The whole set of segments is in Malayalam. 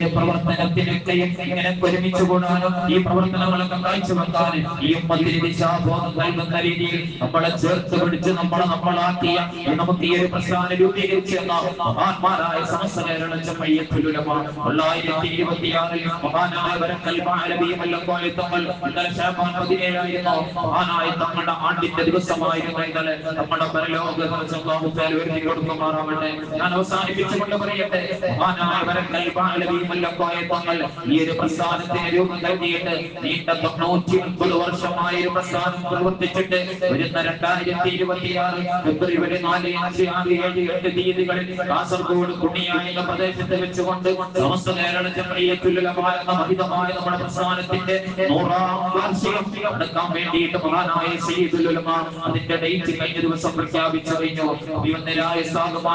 പ്രവർത്തനത്തിനൊക്കെയും ഇങ്ങനെ ഒരുമിച്ച് കൂടാനും ഈ പ്രവർത്തനങ്ങളൊക്കെ കാഴ്ചവെക്കാനും ഈ ഉമ്മത്തിന് ദിശാബോധം നൽകുന്ന രീതിയിൽ നമ്മളെ ചേർത്ത് നമ്മളെ നമ്മളാക്കിയ ഈ ഒരു പ്രസ്ഥാനം രൂപീകരിച്ച് മഹാന്മാരായ സമസ്ത കേരള ജമയ്യത്തുലുലമ തൊള്ളായിരത്തി ഇരുപത്തിയാറിൽ മഹാനായ വരക്കൽ മാലവിയുമല്ലക്കോയ തങ്ങൾ ഇന്നലെ ശാഖാൻ പതിനേഴായിരുന്നു. മഹാനായ തങ്ങളുടെ ആണ്ടിന്റെ ദിവസമായിരുന്നു ഇന്നലെ. നമ്മുടെ പരലോക ഉയർത്തി കൊടുക്കുമാറാവട്ടെ ഞാൻ അവസാനിപ്പിച്ചുകൊണ്ട് പറയട്ടെ. മഹാനായ വരക്കൽ ഒരു പ്രസ്ഥാനം പ്രവർത്തിച്ചിട്ട് അഞ്ച് കാസർഗോഡ് കുണിയായ എന്ന പ്രദേശത്ത് വെച്ചുകൊണ്ട് സമസ്ത കേരള മഹിതമായ നമ്മുടെ പ്രസ്ഥാനത്തിന്റെ നടക്കാൻ വേണ്ടിയിട്ട് മഹാനായ അതിന്റെ ഡേറ്റ് കഴിഞ്ഞ ദിവസം പ്രഖ്യാപിച്ചു കഴിഞ്ഞു അഭിവന്ദരായ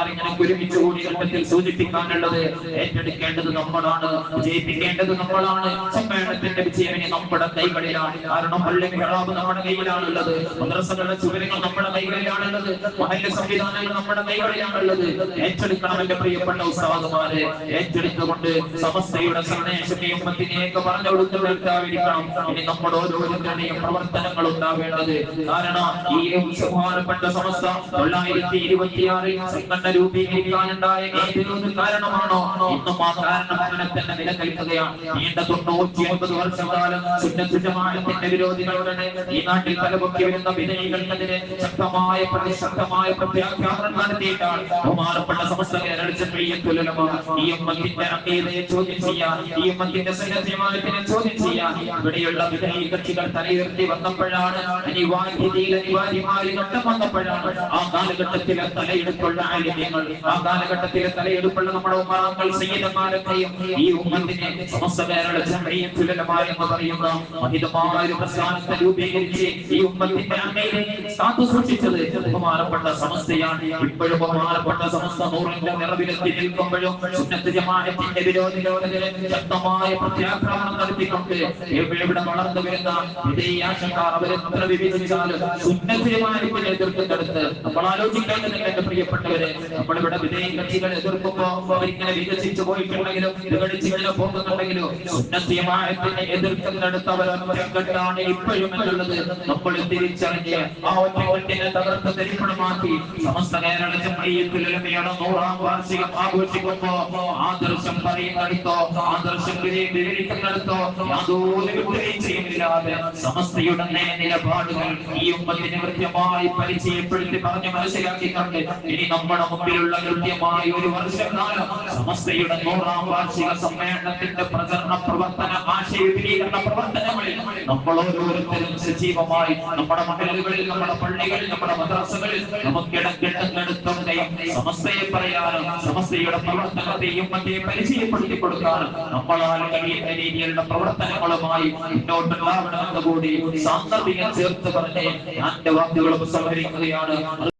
ഇങ്ങനെ ഒരുമിച്ച് കൂടി ഘട്ടത്തിൽ സൂചിപ്പിക്കാനുള്ളത് ഏറ്റെടുക്കേണ്ടത് നമ്മളാണ്. വിജയിപ്പിക്കേണ്ടത് നമ്മളാണ്. സമ്മേളനത്തിന്റെ വിജയം നമ്മുടെ കൈകളിലാണ്. കാരണം പള്ളി മിഹറാബ് നമ്മുടെ കൈകളിലാണുള്ളത് മദ്രസകളുടെ ചുവരുകൾ നമ്മുടെ കൈകളിലാണുള്ളത്. മഹല്യ സംവിധാനങ്ങൾ നമ്മുടെ കൈകളിലാണുള്ളത്. ഏറ്റെടുക്കണം എന്റെ പ്രിയപ്പെട്ട ഉസ്താദുമാരെ. ഏറ്റെടുത്തുകൊണ്ട് സമസ്തയുടെ സന്ദേശത്തെ ഉമ്മത്തിനെയൊക്കെ പറഞ്ഞു കൊടുത്തു നിർത്താതിരിക്കണം ഇനി നമ്മുടെ ഓരോരുത്തരുടെയും പ്രവർത്തനങ്ങൾ ഉണ്ടാവേണ്ടത് കാരണം ഈ ബഹുമാനപ്പെട്ട സമസ്ത തൊള്ളായിരത്തി ഇരുപത്തിയാറിൽ സംഘടന രൂപീകരിക്കാനുണ്ടായ കാരണമാണോ? ഇന്നും ആ കാരണം അങ്ങനെ തന്നെ നിലകഴിക്കുകയാണ് നീണ്ട തൊണ്ണൂറ്റി ഒൻപത് വർഷക്കാലം സുന്നത്ത് ജമാഅത്തിന്റെ വിരോധികളുടെ ഈ നാട്ടിൽ തലപൊക്കി വരുന്ന വിജയികൾക്കെതിരെ ശക്തമായ പ്രതിശക്തമായ പ്രത്യാഘാതം നടത്തിയിട്ടാണ് ബഹുമാനപ്പെട്ട സമസ്ത ചോദ്യം ചോദ്യം ഇവിടെയുള്ള വിജയി കക്ഷികൾ തലയുയർത്തി വന്നപ്പോഴാണ് അനിവാര്യതയിൽ വന്നപ്പോഴാണ് ആ കാലഘട്ടത്തിലെ തലയെടുപ്പുള്ള ആ കാലഘട്ടത്തിലെ തലയെടുപ്പുള്ള നമ്മുടെ ഉമ്മാക്കൾ സയ്യിദന്മാരൊക്കെയും ഈ ഉമ്മത്തിനെ പ്രസ്ഥാനത്തെ രൂപീകരിച്ച് ഈ ഉമ്മത്തിന്റെ ശക്തമായ നടത്തിക്കൊണ്ട് എതിർക്കുന്നിടത്ത് നമ്മൾ പ്രിയപ്പെട്ടവരെ. നമ്മളിവിടെ വിധേയ കക്ഷികൾ എതിർക്കുമ്പോ അവരിങ്ങനെ വികസിച്ചു പോയിട്ടുണ്ടെങ്കിലും ഇങ്ങനെ പോകുന്നുണ്ടെങ്കിലും സുന്നത്ത് ജമാഅത്തിനെ എതിർക്കുന്നിടത്ത് അവർ ഒറ്റക്കെട്ടാണ് ഇപ്പോഴും എന്നുള്ളത് നമ്മൾ തിരിച്ചറിഞ്ഞ് ആ ഒറ്റക്കെട്ടിനെ തകർത്ത് തരിപ്പണമാക്കി സമസ്ത കേരള ജമീയത്തുലമയുടെ നൂറാം വാർഷികം ആഘോഷിക്കുമ്പോ ആദർശം പറയുന്നിടത്തോ ആദർശം വിവരിക്കുന്നിടത്തോ യാതൊരു വിട്ടുവീഴ്ചയുമില്ലാതെ സമസ്തയുടെ നിലപാടുകൾ ഈ ഉമ്മത്തിന് കൃത്യമായി പരിചയപ്പെടുത്തി പറഞ്ഞ് മനസ്സിലാക്കിക്കൊണ്ട് ഇനി നമ്മുടെ മുമ്പിലുള്ള കൃത്യമായ ഒരു വർഷം കാലം സമസ്തയുടെ നൂറാം വാർഷിക സമ്മേളനത്തിന്റെ പ്രചരണ പ്രവർത്തന ആശയ വിപുലീകരണ പ്രവർത്തനങ്ങളിൽ നമ്മൾ ഓരോരുത്തരും സജീവമായി നമ്മുടെ മഹലുകളിൽ നമ്മുടെ പള്ളികളിൽ നമ്മുടെ മദ്രസകളിൽ നമുക്ക് ഇടക്കിടക്കെടുത്തുകയും സമസ്തയെ പറയാനും സമസ്തയുടെ പ്രവർത്തനത്തെയും മറ്റേ പരിചയപ്പെടുത്തി കൊടുക്കാനും നമ്മളാൽ കഴിയുന്ന രീതിയിലുള്ള പ്രവർത്തനങ്ങളുമായി മുന്നോട്ടുണ്ടാവണമെന്ന് കൂടി സാന്ദർഭികം ചേർത്ത് പറഞ്ഞ് ഞാൻ വാക്കുകൾ ഉപസംഹരിക്കുകയാണ്